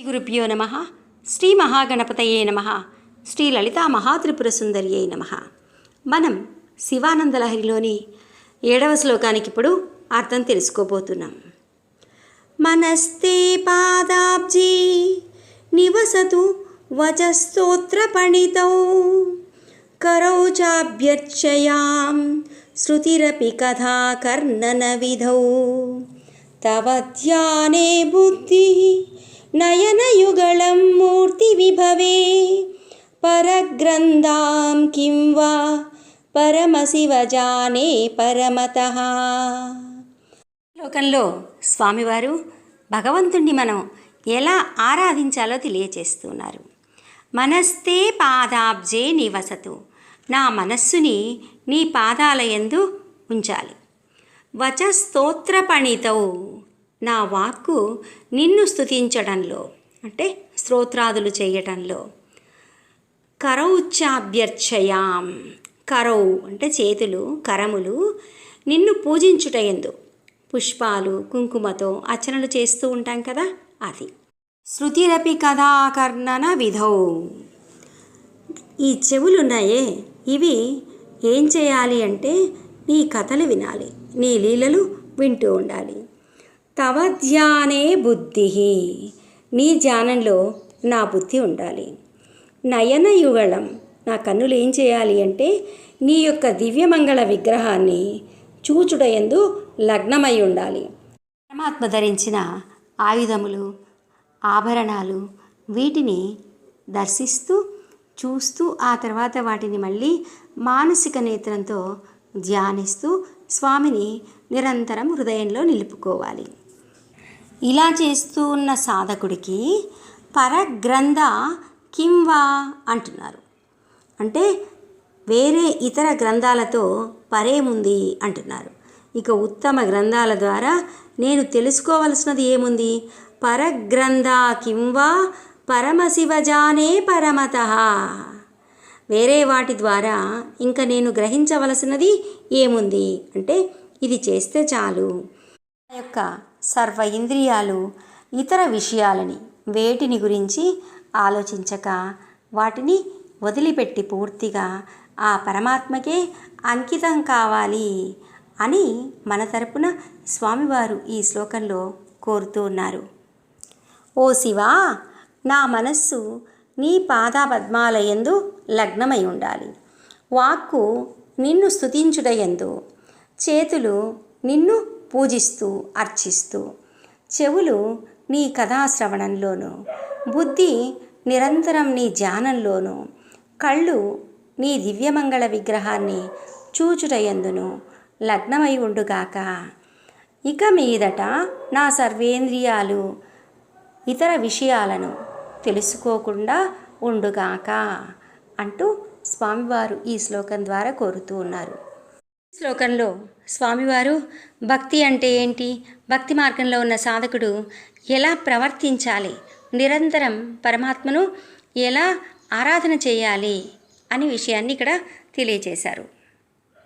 శ్రీ గురుభ్యో నమ శ్రీ మహాగణపతయే నమ శ్రీ లలితా మహాత్రిపుర సుందరియే నమ మనం శివానందలహరిలోని ఏడవ శ్లోకానికి ఇప్పుడు అర్థం తెలుసుకోబోతున్నాం. మనస్తే పాదాబ్జీ నివసతు వచస్తోత్రపణితౌ కరౌ చాభ్యర్చయా శృతిరపి కథా కర్ణన విధౌ తవ ధ్యానే బుద్ధి नयनयुगलं मूर्तिविभवे परग्रन्थां किं वा పరమశివ జానే పరమతః లోకంలో స్వామివారు భగవంతుణ్ణి మనం ఎలా ఆరాధించాలో తెలియచేస్తున్నారు మనస్తే పాదాబ్జే నివసతు నా మనస్సుని నీ పాదాల యందు ఉంచాలి వచ స్తోత్రపణితౌ నా వాక్కు నిన్ను స్థుతించడంలో అంటే స్తోత్రాదులు చేయటంలో. కరౌచాభ్యర్చయాం కరౌ అంటే చేతులు కరములు నిన్ను పూజించుటయందు పుష్పాలు కుంకుమతో అర్చనలు చేస్తూ ఉంటాం కదా అది. శృతిరపి కథాకర్ణన విధౌ. ఈ చెవులున్నాయే ఇవి ఏం చేయాలి అంటే నీ కథలు వినాలి నీ లీలలు వింటూ ఉండాలి. తవ ధ్యానే బుద్ధి. నీ ధ్యానంలో నా బుద్ధి ఉండాలి. నయన యుగళం నా కన్నులు ఏం చేయాలి అంటే నీ యొక్క దివ్యమంగళ విగ్రహాన్ని చూచుడయందు లగ్నమై ఉండాలి. పరమాత్మ ధరించిన ఆయుధములు ఆభరణాలు వీటిని దర్శిస్తూ చూస్తూ ఆ తర్వాత వాటిని మళ్ళీ మానసిక నేత్రంతో ధ్యానిస్తూ స్వామిని నిరంతరం హృదయంలో నిలుపుకోవాలి. ఇలా చేస్తూ ఉన్న సాధకుడికి పరగ్రంథ కింవా అంటున్నారు. అంటే వేరే ఇతర గ్రంథాలతో పరేముంది అంటున్నారు. ఇక ఉత్తమ గ్రంథాల ద్వారా నేను తెలుసుకోవలసినది ఏముంది? పరగ్రంథ కింవా పరమశివజానే పరమత. వేరే వాటి ద్వారా ఇంకా నేను గ్రహించవలసినది ఏముంది? అంటే ఇది చేస్తే చాలు. నా యొక్క సర్వ ఇంద్రియాలు ఇతర విషయాలని వేటిని గురించి ఆలోచించక వాటిని వదిలిపెట్టి పూర్తిగా ఆ పరమాత్మకే అంకితం కావాలి అని మన తరపున స్వామివారు ఈ శ్లోకంలో కోరుతూ ఉన్నారు. ఓ శివా నా మనస్సు నీ పాదపద్మాలయందు లగ్నమై ఉండాలి. వాక్కు నిన్ను స్తుతించుటయందు చేతులు నిన్ను పూజిస్తూ అర్చిస్తూ చెవులు నీ కథాశ్రవణంలోనూ బుద్ధి నిరంతరం నీ ధ్యానంలోనూ కళ్ళు నీ దివ్యమంగళ విగ్రహాన్ని చూచుటయందును లగ్నమై ఉండుగాక. ఇక మీదట నా సర్వేంద్రియాలు ఇతర విషయాలను తెలుసుకోకుండా ఉండుగాక. అంటూ స్వామివారు ఈ శ్లోకం ద్వారా కోరుతూ ఉన్నారు. ఈ శ్లోకంలో స్వామివారు భక్తి అంటే ఏంటి? భక్తి మార్గంలో ఉన్న సాధకుడు ఎలా ప్రవర్తించాలి? నిరంతరం పరమాత్మను ఎలా ఆరాధన చేయాలి? అనే విషయాన్ని ఇక్కడ తెలియజేశారు.